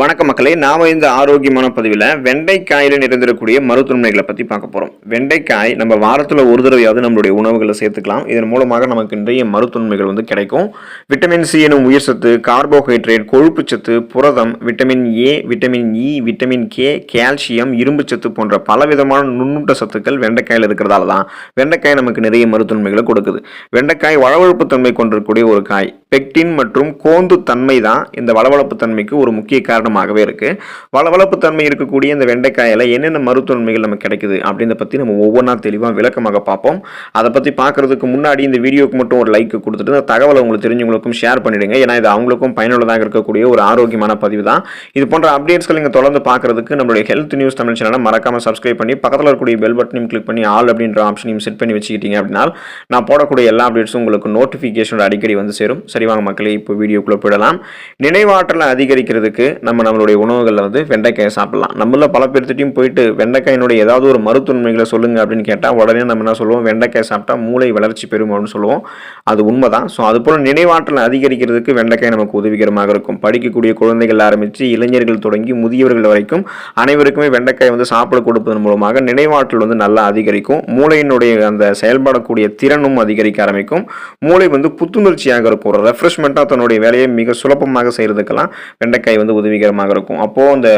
வணக்கம் மக்களை நாம இந்த ஆரோக்கியமான பதிவில் வெண்டைக்காயில் நிறைந்திருக்கக்கூடிய மருத்துவமனைகளை பற்றி பார்க்க போகிறோம் வெண்டைக்காய் நம்ம வாரத்தில் ஒரு தடவையாவது நம்மளுடைய உணவுகளை சேர்த்துக்கலாம். இதன் மூலமாக நமக்கு நிறைய மருத்துவமைகள் வந்து கிடைக்கும். விட்டமின் சி எனும் உயிர் சத்து கார்போஹைட்ரேட் கொழுப்பு சத்து புரதம் vitamin A vitamin E vitamin K calcium இரும்புச்சத்து போன்ற பலவிதமான நுண்ணூட்ட சத்துக்கள் வெண்டைக்காயில் இருக்கிறதால தான் வெண்டைக்காய் நமக்கு நிறைய மருத்துவமைகளை கொடுக்குது. வெண்டைக்காய் வளவழப்பு தன்மை கொண்டிருக்கக்கூடிய ஒரு காய். பெக்டின் மற்றும் கோந்து தன்மை தான் இந்த வளவழப்பு தன்மைக்கு ஒரு முக்கிய காரணம் காரணமாகவே இருக்கு. வளவளப்பு தன்மை இருக்கக்கூடிய இந்த வெண்டைக்காயில என்னென்ன மருத்துவன்மைகள் நமக்கு கிடைக்குது அப்படின்றத பற்றி நம்ம ஒவ்வொன்றா தெளிவாக விளக்கமாக பார்ப்போம். அதை பற்றி பார்க்கறதுக்கு முன்னாடி இந்த வீடியோக்கு மட்டும் ஒரு லைக் கொடுத்துட்டு இந்த தகவலை உங்களுக்கு தெரிஞ்சவங்களுக்கும் ஷேர் பண்ணிடுங்க. ஏன்னா இது அவங்களுக்கும் பயனுள்ளதாக இருக்கக்கூடிய ஒரு ஆரோக்கியமான பதிவு தான். இது போன்ற அப்டேட்ஸ்கள் நீங்கள் தொடர்ந்து பார்க்கறதுக்கு நம்மளுடைய ஹெல்த் நியூஸ் தமிழ் சேனலை மறக்காமல் சப்ஸ்கிரைப் பண்ணி பக்கத்தில் இருக்கக்கூடிய பெல் பட்டனையும் கிளிக் பண்ணி ஆல் அப்படின்ற ஆப்ஷனையும் செட் பண்ணி வச்சுக்கிட்டீங்க அப்படின்னா நான் போடக்கூடிய எல்லா அப்டேட்ஸும் உங்களுக்கு நோட்டிஃபிகேஷன் அடிக்கடி வந்து சேரும். சரி வாங்க மக்களே இப்போ வீடியோக்குள்ளே போயிடலாம். நினைவாற்றலை அதிகரிக்கிறதுக்கு நம்ம நம்மளுடைய உணவுகளில் வந்து வெண்டைக்காயை சாப்பிடலாம். நம்மள பல பேர்த்திட்டையும் போயிட்டு வெண்டைக்காயினுடைய ஏதாவது ஒரு மருத்துவன்மைகளை சொல்லுங்க அப்படின்னு கேட்டால் உடனே நம்ம என்ன சொல்லுவோம்? வெண்டைக்காய் சாப்பிட்டா மூளை வளர்ச்சி பெறும் அப்படின்னு சொல்லுவோம். அது உண்மைதான். ஸோ அது போல் நினைவாற்றலை அதிகரிக்கிறதுக்கு வெண்டைக்காய் நமக்கு உதவிகரமாக இருக்கும். படிக்கக்கூடிய குழந்தைகள் ஆரம்பித்து இளைஞர்கள் தொடங்கி முதியவர்கள் வரைக்கும் அனைவருக்குமே வெண்டைக்காய் வந்து சாப்பிட கொடுப்பதன் மூலமாக நினைவாற்றல் வந்து நல்லா அதிகரிக்கும். மூளையினுடைய அந்த செயல்படக்கூடிய திறனும் அதிகரிக்க ஆரம்பிக்கும். மூளை வந்து புத்துணர்ச்சியாக இருக்கும். ஒரு ரெஃப்ரெஷ்மெண்ட்டாக தன்னுடைய வேலையை மிக சுலபமாக செய்கிறதுக்கெல்லாம் வெண்டைக்காய் வந்து உதவி உதவிகரமாக இருக்கும். அப்போது அந்த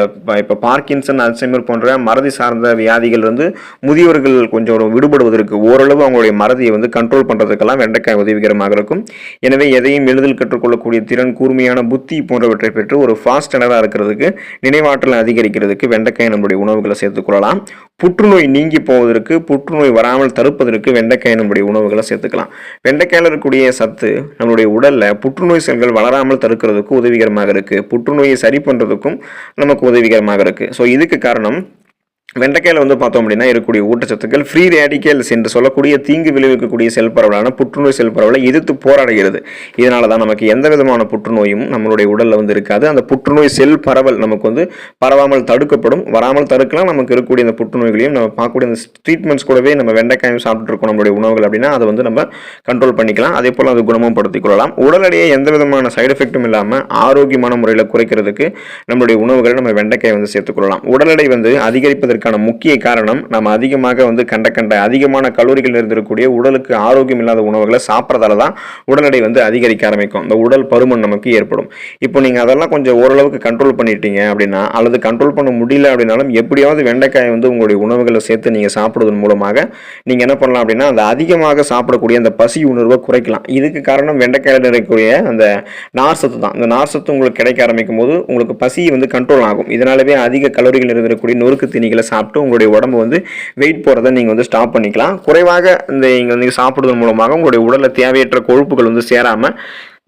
இப்போ பார்க்கின்சன் அல்சைமர் போன்ற மறதி சார்ந்த வியாதிகள் வந்து முதியவர்கள் கொஞ்சம் விடுபடுவதற்கு ஓரளவு அவங்களுடைய மறதியை வந்து கண்ட்ரோல் பண்ணுறதுக்கெல்லாம் வெண்டைக்காய் உதவிகரமாக இருக்கும். எனவே எதையும் எளிதில் கற்றுக்கொள்ளக்கூடிய திறன் கூர்மையான புத்தி போன்றவற்றை பெற்று ஒரு ஃபாஸ்ட் டனராக இருக்கிறதுக்கு நினைவாற்றலை அதிகரிக்கிறதுக்கு வெண்டைக்காய் நம்முடைய உணவுகளை சேர்த்துக்கொள்ளலாம் புற்றுநோய் நீங்கி போவதற்கு புற்றுநோய் வராமல் தடுப்பதற்கு வெண்டைக்காய் நம்முடைய உணவுகளை சேர்த்துக்கலாம். வெண்டைக்காயில் இருக்கக்கூடிய சத்து நம்மளுடைய உடலில் புற்றுநோய் செல்கள் வளராமல் தடுக்கிறதுக்கு உதவிகரமாக இருக்கு. புற்றுநோயை சரி பண்ணுறதுக்கும் நமக்கு உதவிகரமாக இருக்கு. ஸோ இதுக்கு காரணம் வெண்டைக்காயில் வந்து பார்த்தோம் அப்படின்னா இருக்கக்கூடிய ஊட்டச்சத்துக்கள் ஃப்ரீ ரேடிக்கல்ஸ் என்று சொல்லக்கூடிய தீங்கு விளைவிக்கக்கூடிய செல் பரவலான புற்றுநோய் செல் பரவலை எதிர்த்து போராடுகிறது. இதனால தான் நமக்கு எந்த விதமான புற்றுநோயும் நம்மளுடைய உடலில் வந்து இருக்காது. அந்த புற்றுநோய் செல் பரவல் நமக்கு வந்து பரவாமல் தடுக்கப்படும். வராமல் தடுக்கலாம். நமக்கு இருக்கக்கூடிய அந்த புற்றுநோய்களையும் நம்ம பார்க்கக்கூடிய அந்த ட்ரீட்மெண்ட்ஸ் கூடவே நம்ம வெண்டைக்காயும் சாப்பிட்டு இருக்கோம் நம்மளுடைய உணவுகள் அப்படின்னா அதை வந்து நம்ம கண்ட்ரோல் பண்ணிக்கலாம். அதே போல் அது குணமும் படுத்திக் கொள்ளலாம். உடல் எடையை எந்த விதமான சைடு எஃபெக்ட்டும் இல்லாமல் ஆரோக்கியமான முறையில் குறைக்கிறதுக்கு நம்மளுடைய உணவுகளை நம்ம வெண்டைக்காய் வந்து சேர்த்துக்கொள்ளலாம் உடல் எடை வந்து அதிகரிப்பதற்கு அதற்கான முக்கிய காரணம் நம்ம அதிகமாக வந்து கண்ட கண்ட அதிகமான கலோரிகள் இருந்திருக்கக்கூடிய உடலுக்கு ஆரோக்கியம் இல்லாத உணவுகளை சாப்பிட்றதால தான் உடல் எடை வந்து அதிகரிக்க ஆரம்பிக்கும். இந்த உடல் பருமன் நமக்கு ஏற்படும். இப்போ நீங்கள் அதெல்லாம் கொஞ்சம் ஓரளவுக்கு கண்ட்ரோல் பண்ணிட்டீங்க அப்படின்னா அல்லது கண்ட்ரோல் பண்ண முடியல அப்படின்னாலும் எப்படியாவது வெண்டைக்காயை வந்து உங்களுடைய உணவுகளை சேர்த்து நீங்கள் சாப்பிடுவதன் மூலமாக நீங்கள் என்ன பண்ணலாம் அப்படின்னா அந்த அதிகமாக சாப்பிடக்கூடிய அந்த பசி உணர்வை குறைக்கலாம். இதுக்கு காரணம் வெண்டைக்காயில் இருக்கக்கூடிய அந்த நார் சத்து தான். இந்த நார் சத்து உங்களுக்கு கிடைக்க ஆரம்பிக்கும் போது உங்களுக்கு பசி வந்து கண்ட்ரோல் ஆகும். இதனாலவே அதிக கலோரிகள் இருக்கக்கூடிய நொறுக்கு தீனிகளை சாப்பிட்டு உங்களுடைய உடம்பு வந்து வெயிட் போகிறத நீங்கள் வந்து ஸ்டாப் பண்ணிக்கலாம். குறைவாக இந்த நீங்கள் வந்து சாப்பிடுவதன் மூலமாக உங்களுடைய உடலில் தேவையற்ற கொழுப்புகள் வந்து சேராமல்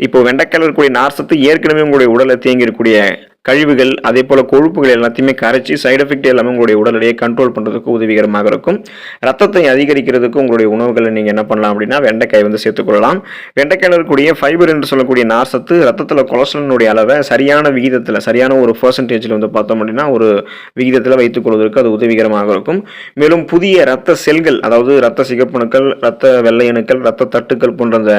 இப்போ வெண்டைக்காயில் இருக்கக்கூடிய நார்சத்து ஏற்கனவே உங்களுடைய உடலில் தேங்கி இருக்கக்கூடிய கழிவுகள் அதே போல் கொழுப்புகள் எல்லாத்தையுமே கரைச்சி சைடு எஃபெக்ட் எல்லாமே உங்களுடைய உடல் எடையை கண்ட்ரோல் பண்ணுறதுக்கு உதவிகரமாக இருக்கும். ரத்தத்தை அதிகரிக்கிறதுக்கு உங்களுடைய உணவுகளை நீங்கள் என்ன பண்ணலாம் அப்படின்னா வெண்டைக்காய் வந்து சேர்த்துக்கொள்ளலாம் வெண்டைக்காயில் இருக்கக்கூடிய ஃபைபர் என்று சொல்லக்கூடிய நார்சத்து ரத்தத்தில் கொலஸ்ட்ராலினுடைய அளவை சரியான விகிதத்தில் சரியான ஒரு பர்சன்டேஜில் வந்து பார்த்தோம் அப்படின்னா ஒரு விகிதத்தில் வைத்துக் கொள்வதற்கு அது உதவிகரமாக இருக்கும். மேலும் புதிய ரத்த செல்கள் அதாவது ரத்த சிகப்பணுக்கள் ரத்த வெள்ளையணுக்கள் ரத்த தட்டுக்கள் போன்ற அந்த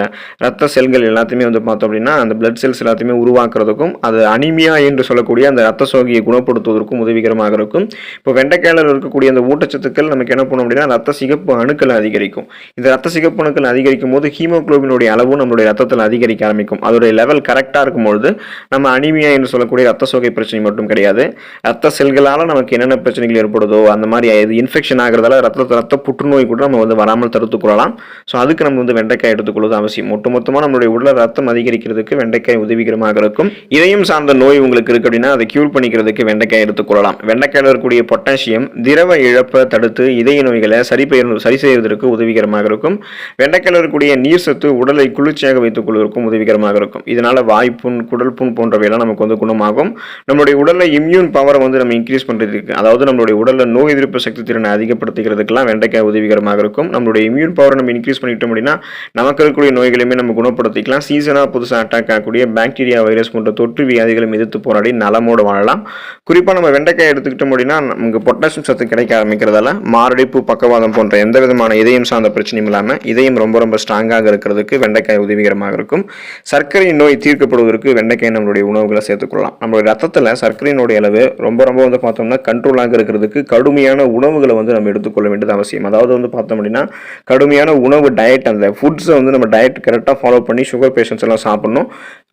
ரத்த செல்கள் எல்லாத்தையுமே வந்து பார்த்தோம் அப்படின்னா அந்த பிளட் செல்ஸ் எல்லாத்தையுமே உருவாக்குறதுக்கும் அது அனிமியா என்று சொல்லக்கூடிய அந்த ரத்த சோகையை குணப்படுத்துவதற்கும் உதவிகரமாக இருக்கும். இப்போ வெண்டைக்காயில் இருக்கக்கூடிய அந்த ஊட்டச்சத்துக்கள் நமக்கு என்ன பண்ணும் அப்படின்னா ரத்த சிகப்பு அணுக்கள் அதிகரிக்கும். இந்த ரத்த சிகப்பு அணுக்கள் அதிகரிக்கும் போது ஹீமோக்ளோபினுடைய அளவும் நம்மளுடைய ரத்தத்தில் அதிகரிக்க ஆரம்பிக்கும். அதோடைய லெவல் கரெக்டாக இருக்கும்பொழுது நம்ம அனிமியா என்று சொல்லக்கூடிய ரத்த சோகை பிரச்சனை மட்டும் கிடையாது. ரத்த செல்களால் நமக்கு என்னென்ன பிரச்சனைகள் ஏற்படுதோ அந்த மாதிரி இது இன்ஃபெக்ஷன் ஆகிறதால ரத்த ரத்த புற்றுநோய் கூட நம்ம வந்து வராமல் தடுத்துக் கொள்ளலாம். ஸோ அதுக்கு நம்ம வந்து வெண்டைக்காய் எடுத்துக்கொள்வது அவசியம். ஒட்டுமொத்தமாக நம்மளுடைய உடல் ரத்தம் அதிகரிக்கிறதுக்கு வெண்டைக்காய் உதவிகரமாக இருக்கும். இதயம் சார்ந்த நோய் உங்களுக்கு இருக்கு. அப்படின்னா அதை கியூர் பண்ணிக்கிறதுக்கு வெண்டைக்காய் எடுத்துக்கொள்ளலாம் வெண்டைக்காயில் இருக்கக்கூடிய பொட்டாசியம் திரவ இழப்பை தடுத்து இதய நோய்களை சரி பெயர் சரி செய்வதற்கு உதவிகரமாக இருக்கும். வெண்டைக்காயில் இருக்கக்கூடிய நீர் சத்து உடலை குளிர்ச்சியாக வைத்துக் கொள்வதற்கும் உதவிகரமாக இருக்கும். இதனால வாய்ப்புண் குடல் புண் போன்றவையெல்லாம் நமக்கு வந்து குணமாகும். நம்மளுடைய உடலில் இம்யூன் பவரை வந்து நம்ம இன்க்ரீஸ் பண்ணுறதுக்கு அதாவது நம்மளுடைய உடலில் நோய் எதிர்ப்பு சக்தி திறனை அதிகப்படுத்திக்கிறதுக்கெல்லாம் வெண்டைக்காய் உதவிகரமாக இருக்கும். நம்மளுடைய இம்யூன் பவரை நம்ம இன்க்ரீஸ் பண்ணிட்டோம் அப்படின்னா நமக்கு இருக்கக்கூடிய நோய்களையுமே நம்ம குணப்படுத்திக்கலாம். சீசனாக புதுசாக அட்டாக் ஆகக்கூடிய பாக்டீரியா வைரஸ் போன்ற தொற்று வியாதிகளும் எதிர்த்து போராடி நலமோடு வாழலாம். குறிப்பாக நம்ம வெண்டைக்காய் எடுத்துக்கிட்டோம் அப்படின்னா நமக்கு பொட்டாசியம் சத்து கிடைக்க ஆரம்பிக்கிறதால மாரடைப்பு பக்கவாதம் போன்ற எந்த விதமான இதயம் சார்ந்த பிரச்சனையும் இல்லாமல் இதயம் ரொம்ப ரொம்ப ஸ்ட்ராங்காக இருக்கிறதுக்கு வெண்டைக்காய் உதவிகரமாக இருக்கும். சர்க்கரை நோய் தீர்க்கப்படுவதற்கு வெண்டைக்காய் நம்மளுடைய உணவுகளை சேர்த்துக்கொள்ளலாம் நம்மளுடைய ரத்தத்தில் சர்க்கரையினுடைய அளவு ரொம்ப ரொம்ப வந்து பார்த்தோம்னா கண்ட்ரோலாக இருக்கிறதுக்கு கடுமையான உணவுகளை வந்து நம்ம எடுத்துக்கொள்ள வேண்டியது அவசியம். அதாவது வந்து பார்த்தோம் அப்படின்னா கடுமையான உணவு டயட் அந்த ஃபுட்ஸை வந்து நம்ம டயட் கரெக்டாக ஃபாலோ பண்ணி சுகர் பேஷண்ட்ஸ் எல்லாம் சாப்பிடணும்.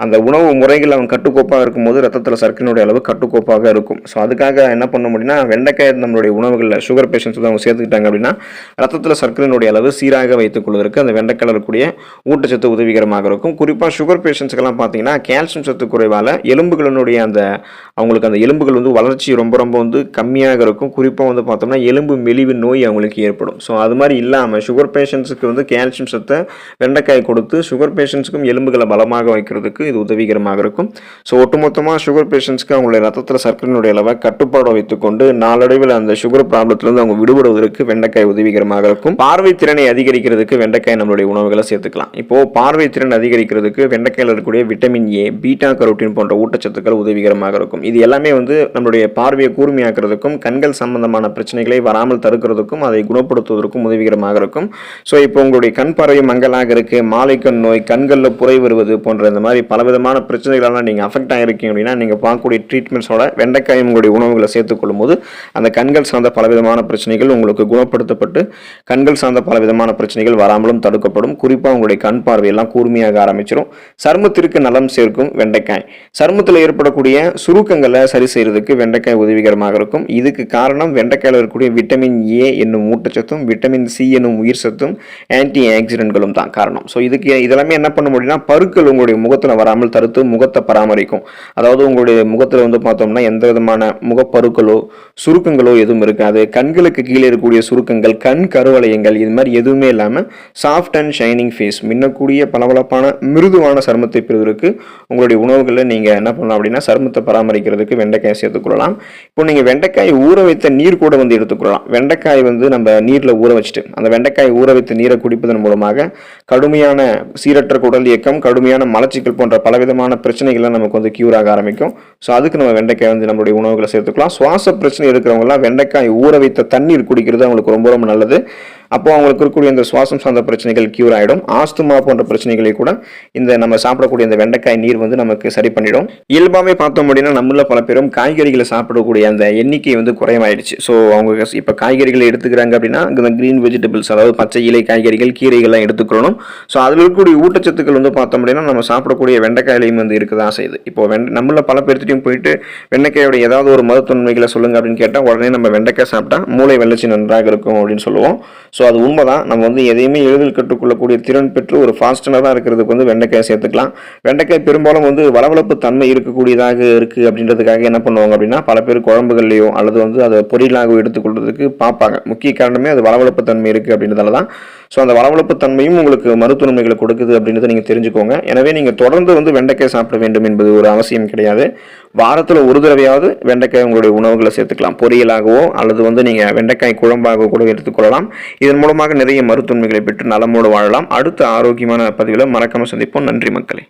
அந்த உணவு முறைகள் அவங்க கட்டுக்கோப்பாக இருக்கும்போது ரத்தத்தில் சர்க்கரையினுடைய அளவு கட்டுக்கோப்பாக இருக்கும். ஸோ அதுக்காக என்ன பண்ண முடியும்னா வெண்டைக்காய் நம்மளுடைய உணவுகளில் சுகர் பேஷண்ட்ஸ் வந்து அவங்க சேர்த்துக்கிட்டாங்க அப்படின்னா ரத்தத்தில் சர்க்கரையினுடைய அளவு சீராக வைத்துக் கொள்வதற்கு அந்த வெண்டைக்காயில் இருக்கக்கூடிய ஊட்டச்சத்து உதவிகரமாக இருக்கும். குறிப்பாக சுகர் பேஷண்ட்ஸ்க்கெல்லாம் பார்த்தீங்கன்னா கால்சியம் சத்து குறைவால் எலும்புகளினுடைய அந்த அவங்களுக்கு அந்த எலும்புகள் வந்து வளர்ச்சி ரொம்ப ரொம்ப வந்து கம்மியாக இருக்கும். குறிப்பாக வந்து பார்த்தோம்னா எலும்பு மெலிவு நோய் அவங்களுக்கு ஏற்படும். ஸோ அது மாதிரி இல்லாமல் சுகர் பேஷண்ட்ஸுக்கு வந்து கால்சியம் சத்தை வெண்டைக்காய் கொடுத்து சுகர் பேஷண்ட்ஸுக்கும் எலும்புகளை பலமாக வைக்கிறதுக்கு இது உதவிகரமாக இருக்கும். ஸோ ஒட்டுமொத்தமாக சுகர் பேஷண்ட்ஸ்க்கு அவங்களுடைய ரத்தத்தில் சர்க்கரையினுடைய அளவை கட்டுப்பாடு வைத்துக்கொண்டு நாளடைவில் அந்த சுகர் ப்ராப்ளத்திலிருந்து அவங்க விடுபடுவதற்கு வெண்டைக்காய் உதவிகரமாக இருக்கும். பார்வை திறனை அதிகரிக்கிறதுக்கு வெண்டைக்காய் நம்மளுடைய உணவுகளை சேர்த்துக்கலாம். இப்போ பார்வை திறன் அதிகரிக்கிறதுக்கு வெண்டைக்காயில் இருக்கக்கூடிய விட்டமின் ஏ பீட்டா கரோட்டின் போன்ற ஊட்டச்சத்துக்கள் உதவிகரமாக இருக்கும். இது எல்லாமே வந்து நம்மளுடைய பார்வையை கூர்மையாக்குறதுக்கும் கண்கள் சம்பந்தமான பிரச்சனைகளை வராமல் தடுக்கிறதுக்கும் அதை குணப்படுத்துவதற்கும் உதவிகரமாக இருக்கும். ஸோ இப்போ உங்களுடைய கண் பார்வை மங்கலாக இருக்கு மாலைக்கண் நோய் கண்களில் புரை வருவது போன்ற இந்த மாதிரி பலவிதமான பிரச்சனைகளெல்லாம் நீங்கள் அஃபெக்ட் ஆகிருக்கீங்க அப்படின்னா நீங்கள் பார்க்கக்கூடிய ட்ரீட்மெண்ட்ஸோட வெண்டைக்காய் உங்களுடைய உணவுகளை சேர்த்துக்கொள்ளும் போது அந்த கண்கள் சார்ந்த பலவிதமான பிரச்சனைகள் உங்களுக்கு குணப்படுத்தப்பட்டு கண்கள் சார்ந்த பலவிதமான பிரச்சனைகள் வராமலும் தடுக்கப்படும். குறிப்பாக உங்களுடைய கண் பார்வையெல்லாம் கூர்மையாக ஆரம்பிச்சிடும் சருமத்திற்கு நலம் சேர்க்கும் வெண்டைக்காய். சருமத்தில் ஏற்படக்கூடிய சுருக்கங்களை சரி செய்யறதுக்கு வெண்டைக்காய் உதவிகரமாக இருக்கும். இதுக்கு காரணம் வெண்டைக்காயில் இருக்கக்கூடிய விட்டமின் ஏ என்னும் ஊட்டச்சத்தும் விட்டமின் சி என்னும் உயிர் சத்தும் ஆன்டி ஆக்சிடென்ட்களும் தான் காரணம். ஸோ இதுக்கு இதெல்லாமே என்ன பண்ண முடியும்னா பருக்கள் உங்களுடைய முகத்தில் வராமல் தடுத்து முகத்தை பராமரிக்கும். அதாவது உங்களுடைய முகத்தில் வந்து பார்த்தோம்னா எந்த விதமான முகப்பருக்களோ சுருக்கங்களோ எதுவும் இருக்காது. கண்களுக்கு கீழே இருக்கக்கூடிய சுருக்கங்கள் கண் கருவளையங்கள் இது மாதிரி எதுவுமே இல்லாமல் சாஃப்ட் அண்ட் ஷைனிங் ஃபேஸ் மின்னக்கூடிய பளபளப்பான மிருதுவான சருமத்தை பெறுவதற்கு உங்களுடைய உணவுகளில் நீங்கள் என்ன பண்ணலாம் அப்படின்னா சருமத்தை பராமரிக்கிறதுக்கு வெண்டைக்காய் சேர்த்துக்கொள்ளலாம் இப்போ நீங்கள் வெண்டைக்காய் ஊற வைத்த நீர் கூட வந்து எடுத்துக்கொள்ளலாம் வெண்டைக்காய் வந்து நம்ம நீரில் ஊற வச்சுட்டு அந்த வெண்டைக்காய் ஊற வைத்த நீரை குடிப்பதன் மூலமாக கடுமையான சீரற்ற குடல் இயக்கம் கடுமையான மலச்சிக்கல் போன்ற பலவிதமான பிரச்சனைகள்லாம் நமக்கு வந்து கியூர் ஆக ஆரம்பிக்கும். ஸோ அதுக்கு நம்ம வெண்டைக்காய் வந்து நம்மளுடைய உணவுகளை சேர்த்துக்கலாம். சுவாச பிரச்சனை இருக்கிறவங்கலாம் வெண்டைக்காய் ஊற வைத்த தண்ணீர் குடிக்கிறது அவங்களுக்கு ரொம்ப ரொம்ப நல்லது. அப்போ அவங்களுக்கு இருக்கக்கூடிய இந்த சுவாசம் சார்ந்த பிரச்சனைகள் கியூர் ஆகிடும் ஆஸ்துமா போன்ற பிரச்சனைகளை கூட இந்த நம்ம சாப்பிடக்கூடிய இந்த வெண்டைக்காய் நீர் வந்து நமக்கு சரி பண்ணிடும். இயல்பாகவே பார்த்தோம் அப்படின்னா நம்மள பல பேரும் காய்கறிகளை சாப்பிடக்கூடிய அந்த எண்ணிக்கை வந்து குறைவாயிடுச்சு. ஸோ அவங்க இப்போ காய்கறிகளை எடுத்துக்கிறாங்க அப்படின்னா இந்த க்ரீன் வெஜிடபிள்ஸ் அதாவது பச்சை இலை காய்கறிகள் கீரைகள்லாம் எடுத்துக்கணும் ஸோ அதில் இருக்கக்கூடிய ஊட்டச்சத்துக்கள் வந்து பார்த்தோம் அப்படின்னா நம்ம சாப்பிடக்கூடிய வெண்டைக்காயிலையும் வந்து இருக்கதான் செய்யுது. இப்போ வெண்ட நம்மள பல பேர்த்திட்டையும் போயிட்டு வெண்டைக்காயோட ஏதாவது ஒரு மருத்துவன்மைகளை சொல்லுங்க அப்படின்னு கேட்டால் உடனே நம்ம வெண்டைக்காய் சாப்பிட்டா மூளை வெள்ளச்சி நன்றாக இருக்கும் அப்படின்னு சொல்லுவோம். ஸோ அது உண்மை தான் நம்ம வந்து எதையுமே எளிதில் கற்றுக்கொள்ளக்கூடிய திறன் பெற்று ஒரு ஃபாஸ்டனராக இருக்கிறதுக்கு வந்து வெண்டைக்காய் சேர்த்துக்கலாம். வெண்டைக்காய் பெரும்பாலும் வந்து வளவளப்பு தன்மை இருக்கக்கூடியதாக இருக்குது அப்படின்றதுக்காக என்ன பண்ணுவாங்க அப்படின்னா பல பேர் குழம்புகள்லையோ அல்லது வந்து அதை பொரியலாக எடுத்துக்கொள்றதுக்கு பார்ப்பாங்க. முக்கிய காரணமே அது வளவளப்பு தன்மை இருக்குது அப்படின்றதால தான். ஸோ அந்த வளவளப்பு தன்மையும் உங்களுக்கு மருத்துவமைகளை கொடுக்குது அப்படின்றத நீங்கள் தெரிஞ்சுக்கோங்க. எனவே நீங்கள் தொடர்ந்து வந்து வெண்டைக்காய் சாப்பிட வேண்டும் என்பது ஒரு அவசியம் கிடையாது. வாரத்தில் ஒரு தடவையாவது வெண்டைக்காய் உங்களுடைய உணவுகளை சேர்த்துக்கலாம். பொரியலாகவோ அல்லது வந்து நீங்கள் வெண்டைக்காய் குழம்பாக கூட எடுத்துக்கொள்ளலாம். இது இதன் மூலமாக நிறைய மருத்துவமைகளை பெற்று நலமோடு வாழலாம். அடுத்த ஆரோக்கியமான பதிவில் மறக்காமல் சந்திப்போம். நன்றி மக்களே.